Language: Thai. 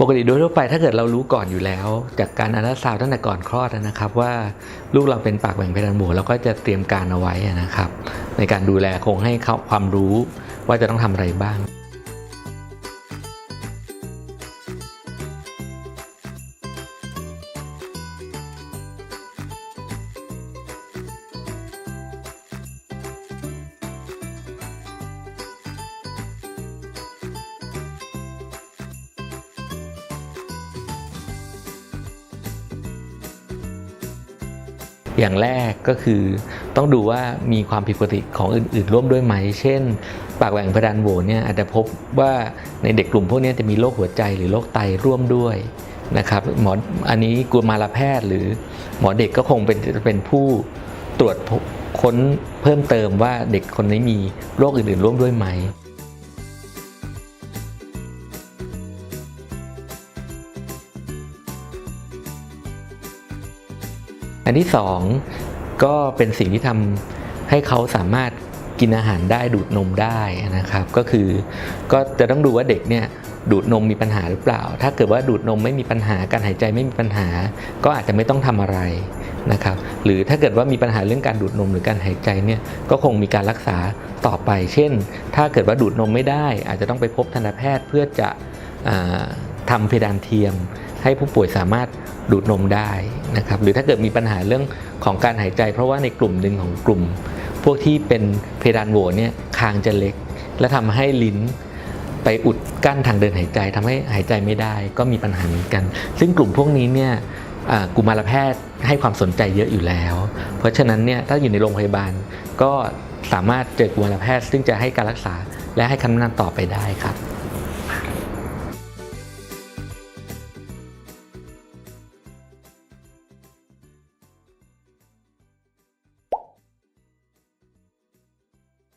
ปกติโดยทั่วไปถ้าเกิดเรารู้ก่อนอยู่แล้ว จากการอันตราซาวด์ตั้งแต่ก่อนคลอดนะครับว่าลูกเราเป็นปากแหว่งเพดานโหวเราก็จะเตรียมการเอาไว้นะครับ ในการดูแลคงให้เขาความรู้ว่าจะต้องทำอะไรบ้าง อย่างแรกก็คือต้องดูว่ามีความผิดปกติของอื่น ๆ ร่วมด้วยไหม เช่น ปากแหว่งเพดานโหวเนี่ยอาจจะพบว่าในเด็กกลุ่มพวกนี้จะมีโรคหัวใจหรือโรคไตร่วมด้วยนะครับหมออันนี้กุมารแพทย์หรือหมอเด็กก็คงเป็นเป็นผู้ตรวจค้นเพิ่มเติมว่าเด็กคนนี้มีโรคอื่น ๆ ร่วมด้วยไหม อันที่สองก็เป็นสิ่งที่ทำให้เขาสามารถกินอาหารได้ดูดนมได้นะครับ ก็คือก็จะต้องดูว่าเด็กเนี่ยดูดนมมีปัญหาหรือเปล่า ถ้าเกิดว่าดูดนมไม่มีปัญหาการหายใจไม่มีปัญหา ก็อาจจะไม่ต้องทำอะไรนะครับ หรือถ้าเกิดว่ามีปัญหาเรื่องการดูดนมหรือการหายใจเนี่ยก็คงมีการรักษาต่อไป เช่น ถ้าเกิดว่าดูดนมไม่ได้ อาจจะต้องไปพบทันตแพทย์เพื่อจะอ่าทำเพดานเทียม ให้ผู้ป่วยสามารถดูดนมได้นะครับหรือถ้าเกิดมีปัญหาเรื่องของการหายใจ เพราะว่าในกลุ่มหนึ่งของกลุ่ม พวกที่เป็นเพดานโหวเนี่ยคางจะเล็ก และทำให้ลิ้นไปอุดกั้นทางเดินหายใจทำให้หายใจไม่ได้ก็มีปัญหาเหมือนกัน ซึ่งกลุ่มพวกนี้เนี่ยกุมารแพทย์ให้ความสนใจเยอะอยู่แล้ว เพราะฉะนั้นเนี่ยถ้าอยู่ในโรงพยาบาลก็สามารถเจอกุมารแพทย์ ซึ่งจะให้การรักษาและให้คำแนะนำต่อไปได้ครับ